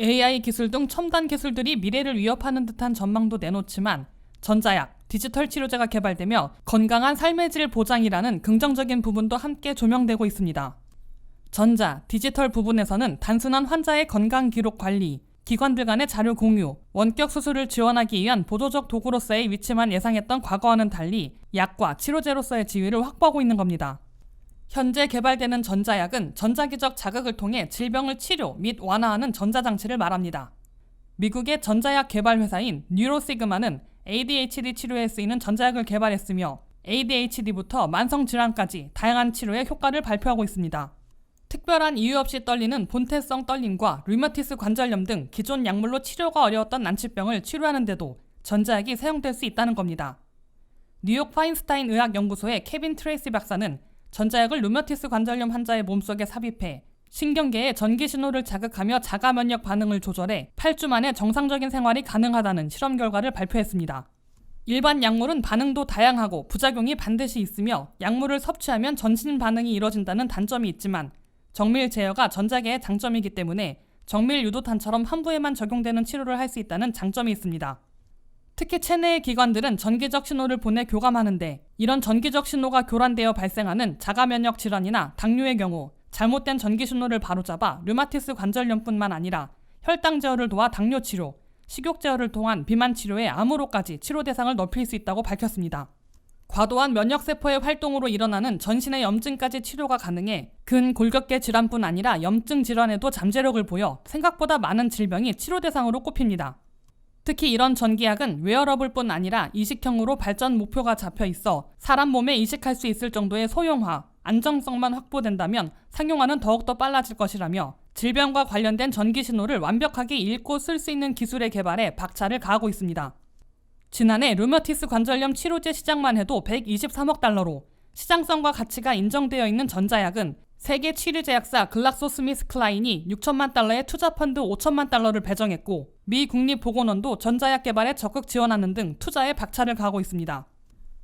AI 기술 등 첨단 기술들이 미래를 위협하는 듯한 전망도 내놓지만 전자약, 디지털 치료제가 개발되며 건강한 삶의 질 보장이라는 긍정적인 부분도 함께 조명되고 있습니다. 전자, 디지털 부분에서는 단순한 환자의 건강 기록 관리, 기관들 간의 자료 공유, 원격 수술을 지원하기 위한 보조적 도구로서의 위치만 예상했던 과거와는 달리 약과 치료제로서의 지위를 확보하고 있는 겁니다. 현재 개발되는 전자약은 전자기적 자극을 통해 질병을 치료 및 완화하는 전자장치를 말합니다. 미국의 전자약 개발 회사인 뉴로시그마는 ADHD 치료에 쓰이는 전자약을 개발했으며 ADHD부터 만성 질환까지 다양한 치료에 효과를 발표하고 있습니다. 특별한 이유 없이 떨리는 본태성 떨림과 류마티스 관절염 등 기존 약물로 치료가 어려웠던 난치병을 치료하는데도 전자약이 사용될 수 있다는 겁니다. 뉴욕 파인스타인 의학연구소의 케빈 트레이시 박사는 전자약을 류마티스 관절염 환자의 몸속에 삽입해 신경계의 전기 신호를 자극하며 자가 면역 반응을 조절해 8주 만에 정상적인 생활이 가능하다는 실험 결과를 발표했습니다. 일반 약물은 반응도 다양하고 부작용이 반드시 있으며 약물을 섭취하면 전신 반응이 이뤄진다는 단점이 있지만 정밀 제어가 전자계의 장점이기 때문에 정밀 유도탄처럼 한 부에만 적용되는 치료를 할 수 있다는 장점이 있습니다. 특히 체내의 기관들은 전기적 신호를 보내 교감하는데 이런 전기적 신호가 교란되어 발생하는 자가 면역 질환이나 당뇨의 경우 잘못된 전기 신호를 바로잡아 류마티스 관절염뿐만 아니라 혈당 제어를 도와 당뇨 치료, 식욕 제어를 통한 비만 치료에 암으로까지 치료 대상을 넓힐 수 있다고 밝혔습니다. 과도한 면역 세포의 활동으로 일어나는 전신의 염증까지 치료가 가능해 근 골격계 질환뿐 아니라 염증 질환에도 잠재력을 보여 생각보다 많은 질병이 치료 대상으로 꼽힙니다. 특히 이런 전기약은 웨어러블뿐 아니라 이식형으로 발전 목표가 잡혀 있어 사람 몸에 이식할 수 있을 정도의 소형화, 안정성만 확보된다면 상용화는 더욱더 빨라질 것이라며 질병과 관련된 전기 신호를 완벽하게 읽고 쓸 수 있는 기술의 개발에 박차를 가하고 있습니다. 지난해 류마티스 관절염 치료제 시장만 해도 123억 달러로 시장성과 가치가 인정되어 있는 전자약은 세계 치료 제약사 글락소스미스클라인이 6천만 달러의 투자 펀드 5천만 달러를 배정했고 미 국립보건원도 전자약 개발에 적극 지원하는 등 투자에 박차를 가하고 있습니다.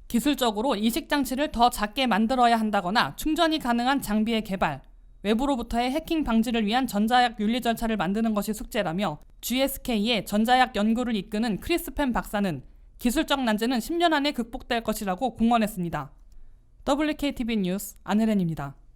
기술적으로 이식 장치를 더 작게 만들어야 한다거나 충전이 가능한 장비의 개발, 외부로부터의 해킹 방지를 위한 전자약 윤리 절차를 만드는 것이 숙제라며 GSK의 전자약 연구를 이끄는 크리스펜 박사는 기술적 난제는 10년 안에 극복될 것이라고 공언했습니다. WKTV 뉴스 안혜련입니다.